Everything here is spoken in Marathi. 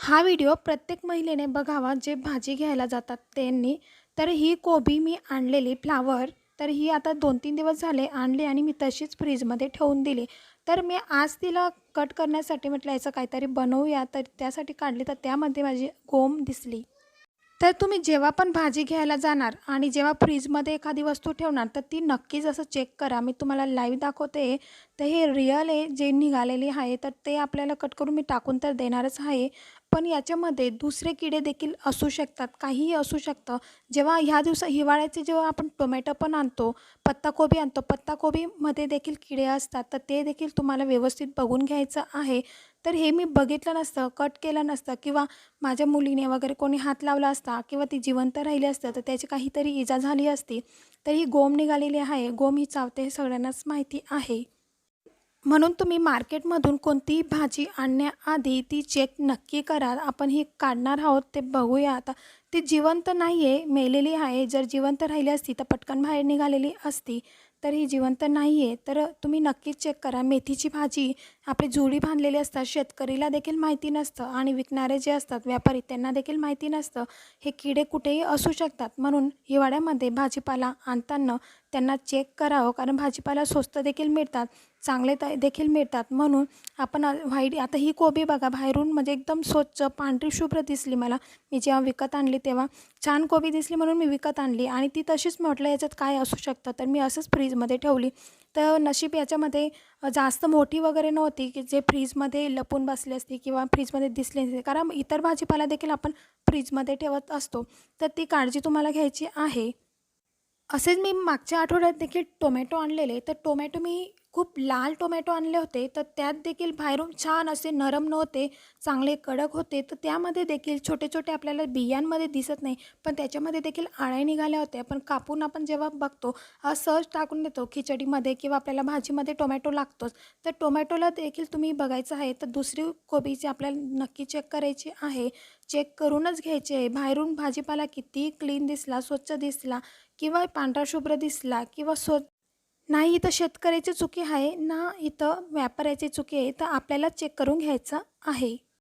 हा व्हिडिओ प्रत्येक महिलेने बघावा जे भाजी घ्यायला जातात त्यांनी. तर ही कोबी मी आणलेली फ्लावर तर ही आता दोन तीन दिवस झाले आणली आणि मी तशीच फ्रीजमध्ये ठेवून दिली. तर मी आज तिला कट करण्यासाठी म्हटलं याचं काहीतरी बनवूया. तर त्यासाठी काढली तर त्यामध्ये माझी गोम दिसली. तर तुम्ही जेव्हा पण भाजी घ्यायला जाणार आणि जेव्हा फ्रीजमध्ये एखादी वस्तू ठेवणार तर ती नक्कीच असं चेक करा. मी तुम्हाला लाईव्ह दाखवते. तर हे रिअल आहे जे निघालेले आहे तर ते आपल्याला कट करून मी टाकून तर देणारच आहे. पण याच्यामध्ये दुसरे किडे देखील असू शकतात काहीही असू शकतं. जेव्हा ह्या दिवसा हिवाळ्याचे जेव्हा आपण टोमॅटो पण आणतो पत्ताकोबी आणतो पत्ताकोबीमध्ये देखील किडे असतात तर ते देखील तुम्हाला व्यवस्थित बघून घ्यायचं आहे. तर हे मी बघितलं नसतं कट केलं नसतं किंवा माझ्या मुलीने वगैरे कोणी हात लावला असता किंवा ती जिवंत राहिली असतं तर त्याची काहीतरी इजा झाली असती तर ही गोम निघालेली आहे. गोम ही चावते हे सगळ्यांनाच माहिती आहे. म्हणून तुम्ही मार्केटमधून कोणतीही भाजी आणण्याआधी ती चेक नक्की करा. आपण ही काढणार आहोत ते बघूया. आता ती जिवंत नाही आहे मेलेली आहे. जर जिवंत राहिली असती तर पटकन बाहेर निघालेली असती. तर ही जिवंत नाही आहे तर तुम्ही नक्कीच चेक करा. मेथीची भाजी आपली जुडी बांधलेली असतात शेतकरीला देखील माहिती नसतं आणि विकणारे जे असतात व्यापारी त्यांना देखील माहिती नसतं. हे किडे कुठेही असू शकतात. म्हणून हिवाळ्यामध्ये भाजीपाला आणताना त्यांना चेक करावं कारण भाजीपाला स्वस्त देखील मिळतात चांगले त देखील मिळतात. म्हणून आपण व्हाईट आता ही कोबी बघा बाहेरून म्हणजे एकदम स्वच्छ पांढरी शुभ्र दिसली मला. मी जेव्हा विकत आणली तेव्हा छान कोबी दिसली म्हणून मी विकत आणली. आणि ती तशीच म्हटलं याच्यात काय असू शकतं? तर मी असंच फ्रीजमध्ये ठेवली. तर नशीब याच्यामध्ये जास्त मोठी वगैरे नव्हती की जे फ्रीजमध्ये लपून बसली असती किंवा फ्रीजमध्ये दिसली नसते. कारण इतर भाजीपाला देखील आपण फ्रीजमध्ये ठेवत असतो. तर ती काळजी तुम्हाला घ्यायची आहे. असेच मी मागच्या आठवड्यात देखील टोमॅटो आणलेले. तर टोमॅटो मी खूप लाल टोमॅटो आणले होते तर त्यात देखील बाहेरून छान असे नरम नव्हते चांगले कडक होते तर त्यामध्ये देखील छोटे छोटे आपल्याला बियांमध्ये दिसत नाही पण त्याच्यामध्ये देखील आळ्या निघाल्या होत्या. पण कापून आपण जेव्हा बघतो हा सहज टाकून देतो खिचडीमध्ये किंवा आपल्याला भाजीमध्ये टोमॅटो लागतोच. तर टोमॅटोला देखील तुम्ही बघायचं आहे तर दुसरी कोबीची आपल्याला नक्की चेक करायची आहे चेक करूनच घ्यायचे आहे. बाहेरून भाजीपाला किती क्लीन दिसला स्वच्छ दिसला किंवा पांढरा शुभ्र दिसला किंवा स्व नाही इथं शेतकऱ्याची चुकी आहे. ना इथं व्यापाऱ्याची चुकी आहे. तर आपल्याला चेक करून घ्यायचं आहे.